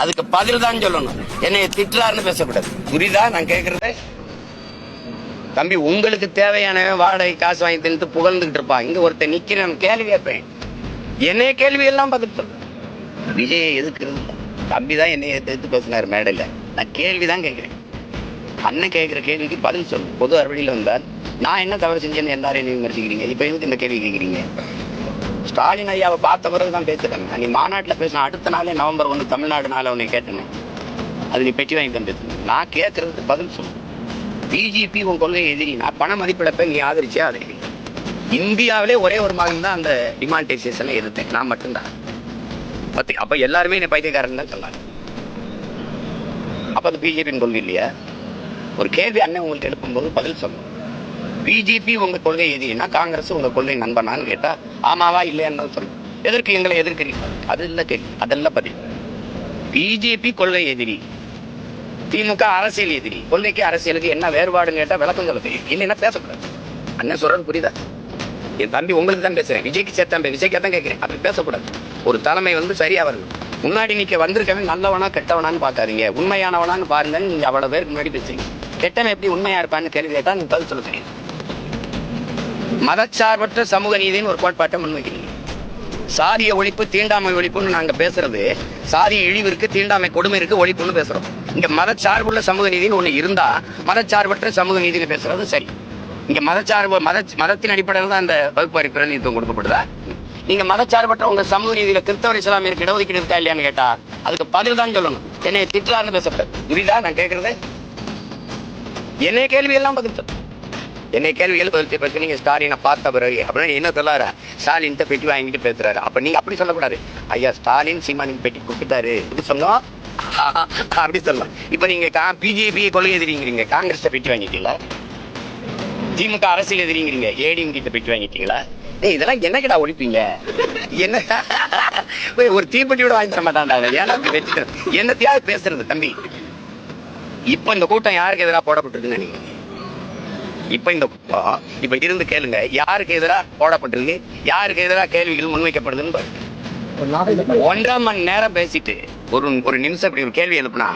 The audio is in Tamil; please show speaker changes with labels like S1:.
S1: அதுக்கு பதில் தான் சொல்லணும். என்னைய திட்டுறாருன்னு பேசக்கூடாது. புரியுதா? நான் கேட்கறது தம்பி உங்களுக்கு தேவையானவன் வாடகை காசு வாங்கி தின்னுட்டு புகழ்ந்துகிட்டு இருப்பான் இங்க ஒருத்தன் நிக்கிறேன் கேள்வி கேட்பேன். என்னைய கேள்வி எல்லாம் பதில் விஜய் விஜயை எதுக்குறது தம்பி தான் என்னை எதிர்த்து பேசினார் மேடையில். நான் கேள்வி தான் கேட்குறேன். அண்ணன் கேட்குற கேள்விக்கு பதில் சொல்லு. பொது அறுவடையில் வந்தார். நான் என்ன தவறு செஞ்சேன்னு எல்லாரையும் விமர்சிக்கிறீங்க? இப்போ எதுக்கு இந்த கேள்வி கேட்குறீங்க? ஸ்டாலின் ஐயாவை பார்த்த பிறகு தான் பேசுகிறேன் நீ மாநாட்டில் பேசின அடுத்த நாளே நவம்பர் ஒன்று தமிழ்நாடு நாள் உன்னை கேட்டேன். அது நீ பெட்டி வாங்கி தான் பேசுனேன் நான் கேட்கறது பதில் சொல்லு. பிஜேபி உன் கொள்கை எதிரி. நான் பண மதிப்பிழப்பை நீ ஆதரிச்சே அதை இந்தியாவிலே ஒரே ஒரு மகன் தான் அந்த டிமானிட்டைசேஷனை எதிர்த்தேன் நான் மட்டும்தான். பத்தி அப்போ எல்லாருமே என்னை பைத்தியக்காரன் தான் சொன்னாங்க. அப்போ அது பிஜேபியின் கொள்கை இல்லையா? ஒரு கேள்வி அண்ணன் உங்களுக்கு எழுப்பும்போது பதில் சொல்லணும் பிஜேபி உங்க கொள்கை எதிரின்னா காங்கிரஸ் உங்க கொள்கை நண்பனான்னு கேட்டா ஆமாவா இல்லையான்னு சொல்லு எதற்கு எங்களை எதிர்க்கிறீங்க அது இல்லை கேள்வி. அதெல்லாம் பதில். பிஜேபி கொள்கை எதிரி. திமுக அரசியல் எதிரி. கொள்கைக்கு அரசியலுக்கு என்ன வேறுபாடுன்னு கேட்டா விளக்கம் சொல்ல தெரியும். இல்லைன்னா பேசக்கூடாது. அண்ணன் சொல்றது புரியுதா? என் தம்பி உங்களுக்கு தான் பேசுறேன். விஜய்க்கு சேர்த்தான் விஜய்க்கு தான் கேட்கிறேன் அப்படி பேசக்கூடாது. ஒரு தலைமை வந்து சரியா வரணும். முன்னாடி நீங்க வந்திருக்கவன் நல்லவனா கெட்டவனான்னு பார்க்காதீங்க. உண்மையானவனான்னு பாருங்க நீங்க அவ்வளவு பேருக்கு முன்னாடி பேசுறீங்க. கெட்டவன் எப்படி உண்மையா இருப்பான்னு தெரிஞ்சு கேட்டா நீங்க பதில் சொல்ல தெரியும் மதச்சார்பற்ற சமூக நீதின்னு ஒரு கோட்பாட்டை முன்வைக்கிறீங்க. சாதிய ஒழிப்பு தீண்டாமை ஒழிப்புன்னு நாங்க பேசுறது சாதிய இழிவு இருக்கு தீண்டாமை கொடுமை இருக்கு ஒழிப்புன்னு பேசுறோம். இங்க மதச்சார்புள்ள சமூக நீதினு ஒண்ணு இருந்தா மதச்சார்பற்ற சமூக நீதினு பேசுறது சரி. இங்க மதச்சார்பு மத மதத்தின் அடிப்படையில் தான் அந்த வகுப்பாரி பிரதிநிதித்துவம் கொடுக்கப்படுதா? நீங்க மதச்சார்பற்ற உங்க சமூக நீதியில கிறிஸ்தவர் இஸ்லாமியருக்கு இடஒதுக்கீடு இருக்கா இல்லையான்னு கேட்டா அதுக்கு பதில் தான் சொல்லணும். என்னை திட்டுறாருன்னு பேசப்படாது. புரியுதா? நான் கேட்கறது என்னைய கேள்வி எல்லாம் பதில் என்னை கேள்விகள் பதில் பற்றி நீங்க ஸ்டாலினை பார்த்த பிறகு அப்படின்னா என்ன சொல்லாரு ஸ்டாலின்ட்ட பெட்டி வாங்கிட்டு பேசுறாரு. அப்ப நீங்க அப்படி சொல்லக்கூடாது. ஐயா ஸ்டாலின் சீமானின் பெட்டி கொடுத்துட்டாரு. இது சொன்னோம். அப்படி சொல்லலாம் இப்ப நீங்க பிஜேபி கொள்கை எதிரிங்கிறீங்க. காங்கிரஸ் பெட்டி வாங்கிட்டீங்களா? திமுக அரசியல் எதிரிங்கிறீங்க. ஏடிஎம் கிட்ட பெட்டி வாங்கிட்டீங்களா? ஏய் இதெல்லாம் கிடா ஒழிப்பீங்க? என்ன? போய் ஒரு தீப்பெட்டியோட வாங்கி தர மாட்டான்டா ஏன்னா அப்படி என்னத்தையாவது பேசுறது தம்பி. இப்ப இந்த கூட்டம் யாருக்கு எதிராக போடப்பட்டிருக்குன்னு நினைக்கிறீங்க? இப்ப இந்த இப்ப இருந்து கேளுங்க யாருக்கு எதிராக போடப்பட்டிருக்கு யாருக்கு எதிராக கேள்விகள் முன்வைக்கப்படுதுன்னு ஒன்றரை மணி நேரம் பேசிட்டு ஒரு ஒரு நிமிஷம் இப்படி ஒரு கேள்வி எழுப்புனா